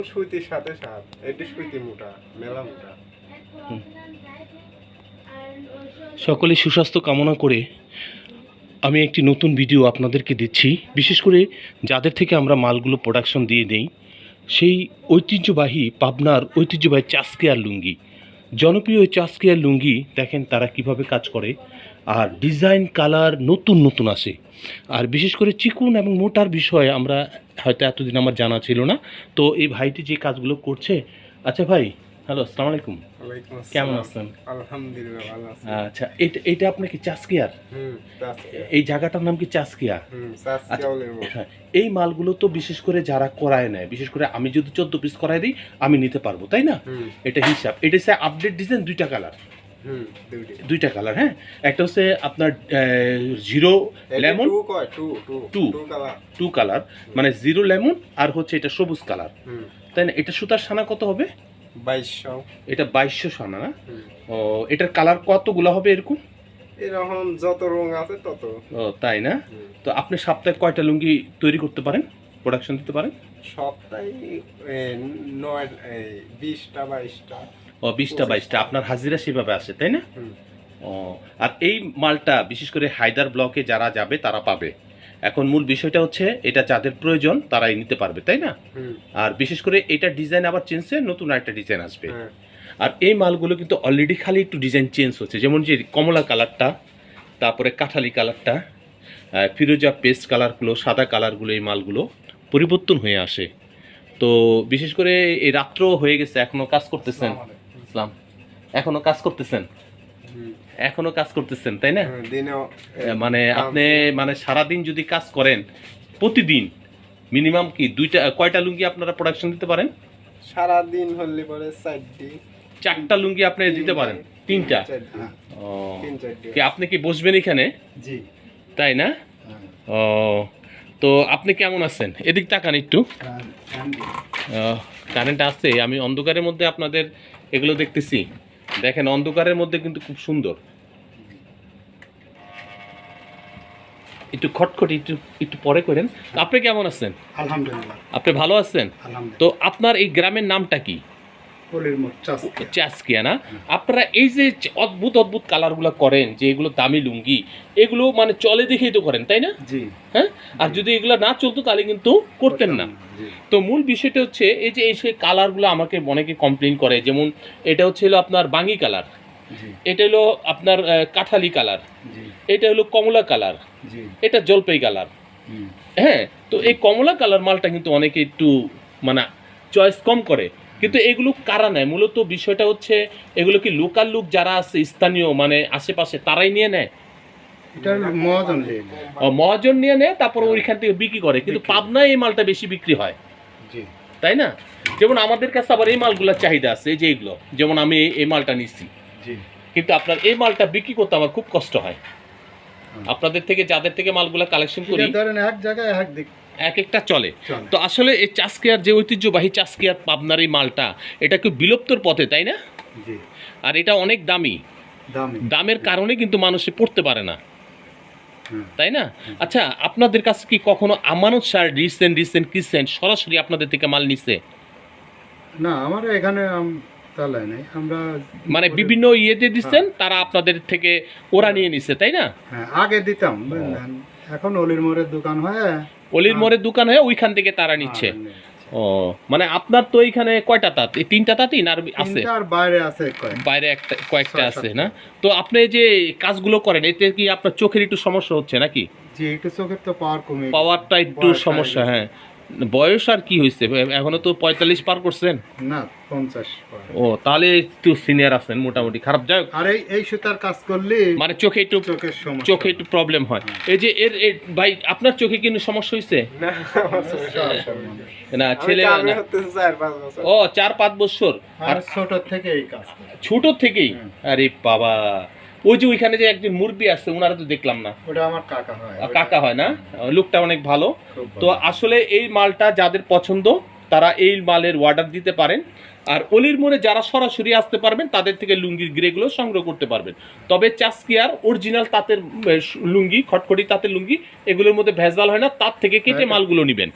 সুইতির সাথে সাত এটি সুইতি মোটা, মেলা মোটা। সকলে সুস্বাস্থ্য কামনা করে আমি একটি নতুন ভিডিও আপনাদেরকে দিচ্ছি। বিশেষ করে যাদের থেকে আমরা মালগুলো প্রোডাকশন দিয়ে দেই, সেই ঐতিহ্যবাহী পাবনার ঐতিহ্যবাহী চাষকেয়ার লুঙ্গি। জনপ্রিয় চাষকেয়ার লুঙ্গি, দেখেন তারা কীভাবে কাজ করে আর ডিজাইন কালার নতুন নতুন আসে। আর বিশেষ করে চিকুন এবং মোটার বিষয়ে আমরা হয়তো এতদিন আমার জানা ছিল না। তো এই ভাইটি যে কাজগুলো করছে আচ্ছা ভাই হ্যালো আসসালামু আলাইকুম। কেমন আছেন? আলহামদুলিল্লাহ ভালো আছি। আচ্ছা এটা এটা আপনার কি চাষকেয়ার? এই জায়গাটার নাম কি চাষকিয়া? আচ্ছা। এই মালগুলো তো বিশেষ করে যারা করায় নেয় বিশেষ করে আমি যদি চোদ্দ পিস করাই দিই আমি নিতে পারব তাই না? এটা হিসাব। এটা আপডেট ডিজাইন দুইটা কালার দুইটি। দুইটা কালার হ্যাঁ? একটা হচ্ছে আপনার জিরো লেমন টু কয়? Two two two. Two colour মানে জিরো লেমন আর হচ্ছে এটা সবুজ কালার তাই না? এটা সুতার সানা কত হবে? বাইশশো। এটা বাইশশো সানা না? ও এটার কালার কতগুলো হবে এরকম? এরকম যত রং আছে তত। ও তাই না? তো আপনি সপ্তাহে কয়টা লুঙ্গি তৈরি করতে পারেন? প্রোডাকশন দিতে পারেন? সপ্তাহে নয় বিশটা বাইশটা। ও বিশটা বাইশটা আপনার হাজিরা সেভাবে আসে তাই না? ও আর এই মালটা বিশেষ করে হায়দার ব্লকে যারা যাবে তারা পাবে। এখন মূল বিষয়টা হচ্ছে এটা যাদের প্রয়োজন তারাই নিতে পারবে তাই না? আর বিশেষ করে এটা ডিজাইন আবার চেঞ্জ হয়ে নতুন একটা ডিজাইন আসবে। হ্যাঁ। আর এই মালগুলো কিন্তু অলরেডি খালি একটু ডিজাইন চেঞ্জ হচ্ছে যেমন যে কমলা কালারটা তারপরে কাঠালি কালারটা ফিরোজা পেস্ট কালারগুলো সাদা কালারগুলো এই মালগুলো পরিবর্তন হয়ে আসে। তো বিশেষ করে এই রাত্র হয়ে গেছে এখনও কাজ করতেছেন। ইসলাম এখনও কাজ করতেছেন? এখনও কাজ করতেছেন তাই না? এ, মানে আপনি মানে সারাদিন যদি কাজ করেন প্রতিদিন মিনিমাম কি দুইটা কয়টা লুঙ্গি আপনারা প্রোডাকশন দিতে পারেন? সারাদিন হলে পরে চারটি। চারটা লুঙ্গি আপনি দিতে পারেন? তিনটা? ও। কি আপনি কি বসবেন এখানে? জি। তাই না? ও তো আপনি কেমন আছেন? এদিক তাকান একটু। কারেন্ট আছে আমি অন্ধকারের মধ্যে আপনাদের এগুলো দেখতেছি। দেখেন অন্ধকারের মধ্যে কিন্তু খুব সুন্দর। একটু খটখট একটু একটু পরে করেন। আপনি কেমন আছেন? আলহামদুলিল্লাহ। আপনি ভালো আছেন? তো আপনার এই গ্রামের নামটা কি? না? আপনারা এই যে অদ্ভুত অদ্ভুত কালারগুলো করেন যে এগুলো দামি লুঙ্গি এগুলো মানে চলে দেখেই তো করেন তাই না? হ্যাঁ? আর যদি এগুলো না চলতো তাহলে কিন্তু করতেন না। তো মূল বিষয়টা হচ্ছে এই যে এই সেই কালারগুলো আমাকে অনেকে কমপ্লেন করে যেমন এটা হচ্ছে হলো আপনার বাঙ্গি কালার এটা হলো আপনার কাঠালি কালার এটা হলো কমলা কালার এটা জলপাই কালার। হ্যাঁ তো এই কমলা কালার মালটা কিন্তু অনেকে একটু মানে চয়েস কম করে। কিন্তু এগুলো কারা নেয়? মূলত বিষয়টা হচ্ছে এগুলো কি লোকাল লোক যারা আছে স্থানীয় মানে আশেপাশে তারাই নিয়ে নেয়? মহাজন নিয়ে নেয়। তারপর ওইখান থেকে বিক্রি করে। কিন্তু পাবনায় এই মালটা বেশি বিক্রি হয়। তাই না? যেমন আমাদের কাছে আবার এই মালগুলোর চাহিদা আছে যে এগুলো। যেমন আমি এই- এই মালটা নিচ্ছি কিন্তু আপনার এই মালটা বিক্রি করতে আমার খুব কষ্ট হয়। আপনাদের থেকে যাদের থেকে মালগুলো কালেকশন করি ধরেন এক জায়গায় এক দিক। এক একটা চলে। তো আসলে এই চাষকিয়ার যে ঐতিহ্যবাহী চাষকিয়ার পাবনার এই মালটা এটা কি বিলুপ্তর পথে তাই না? আর এটা অনেক দামি। দামি। দামের কারণে কিন্তু মানুষে পড়তে পারে না। তাই না? আচ্ছা আপনাদের কাছে কি কখনো আমানত সার রিসেন্ট রিসেন্ট কিসেন্ট সরাসরি আপনাদের থেকে মাল নিছে? না আমার এখানে নাই। আমরা মানে বিভিন্ন ইয়েতে দিচ্ছেন তারা আপনাদের থেকে ওরা নিয়ে নিছে তাই না? হ্যাঁ আগে দিতাম এখন অলির মোড়ের দোকান হয় অলির মোড়ের দোকান হয়ে ওইখান থেকে তারা নিচ্ছে। ও মানে আপনার তো এইখানে কয়টা তাঁত? এই তিনটা তাঁতই না আছে? বাইরে আছে বাইরে একটা কয়েকটা আছে না? তো আপনি যে কাজগুলো করেন এতে কি আপনার চোখের একটু সমস্যা হচ্ছে নাকি? জি একটু চোখের তো পাওয়ার কমে পাওয়ারটা একটু সমস্যা হ্যাঁ। বয়স আর কি হয়েছে? এখনও তো পঁয়তাল্লিশ পার করছেন? না পঞ্চাশ ও তাহলে একটু সিনিয়র আছেন মোটামুটি। খারাপ যাই হোক, আর এই এই সুতার কাজ করলে মানে চোখে একটু চোখে একটু প্রবলেম হয়। এই যে এর ভাই আপনার চোখে কিন্তু সমস্যা হয়েছে? না ছেলে ও চার পাঁচ বছর। আর ছোট থেকে এই কাজ ছোট থেকেই? আরে বাবা। ওই যে ওইখানে যে একজন মুরব্বী আছে ওনারা তো দেখলাম না। ওটা আমার কাকা হয় কাকা হয় না? লোকটা অনেক ভালো। তো আসলে এই মালটা যাদের পছন্দ তারা এই মালের অর্ডার দিতে পারেন। আর অলির মোড়ে যারা সরাসরি আসতে পারবেন তাদের থেকে লুঙ্গির গ্রেগুলো সংগ্রহ করতে পারবেন। তবে চাস্কিয়ার অরিজিনাল তাঁতের লুঙ্গি খটখটি তাঁতের লুঙ্গি এগুলোর মধ্যে ভেজাল হয় না তার থেকে কেটে হ্যাঁ। মালগুলো নেবেন।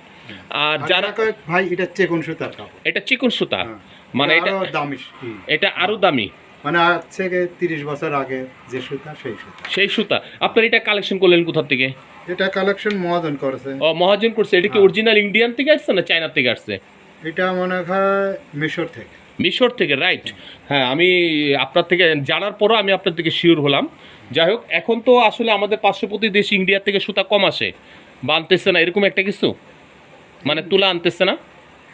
আর আর যারা ভাই এটা চেকুন কাপড়। এটা চিকন সুতা। হ্যাঁ। মানে এটা দামি। এটা আরও দামি। মানে আজ থেকে তিরিশ বছর আগে যে সুতা সেই সুতা। সেই সুতা। আপনার এটা কালেকশন করলেন কোথা থেকে? এটা কালেকশন মহাজন করেছে। ও মহাজন করছে। এটা কি হ্যাঁ। অরিজিনাল ইন্ডিয়ান থেকে আসছে না চায়না থেকে আসছে? এটা মনে হয় মিশর থেকে। মিশর থেকে রাইট হ্যাঁ আমি আপনার থেকে জানার পরও আমি আপনার থেকে শিওর হলাম। যাই হোক এখন তো আসলে আমাদের পার্শ্ববর্তী দেশ ইন্ডিয়া থেকে সুতা কম আসে। বা আনতেছে না এরকম একটা কিছু? মানে তুলা আনতেছে না?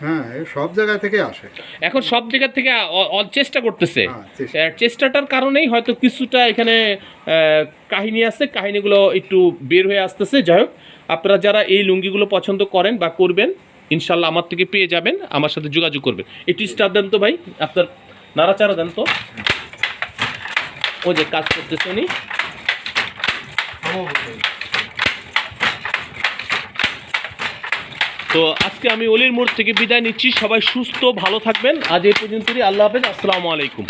হ্যাঁ সব জায়গা থেকে আসে। এখন সব জায়গা থেকে চেষ্টা করতেছে। হ্যাঁ, চেষ্টাটার কারণেই হয়তো কিছুটা এখানে কাহিনী আছে কাহিনীগুলো একটু বের হয়ে আসতেছে। যাই হোক আপনারা যারা এই লুঙ্গিগুলো পছন্দ করেন বা করবেন ইনশাল্লাহ আমার থেকে পেয়ে যাবেন আমার সাথে যোগাযোগ করবেন। একটু স্টার দেন তো ভাই আপনার নাড়াচাড়া দেন তো। ও যে কাজ করতেছে উনি। তো আজকে আমি অলির মোড় থেকে বিদায় নিচ্ছি। সবাই সুস্থ, ভালো থাকবেন। আজ এই পর্যন্তই। আল্লাহ হাফেজ। আসসালামু আলাইকুম।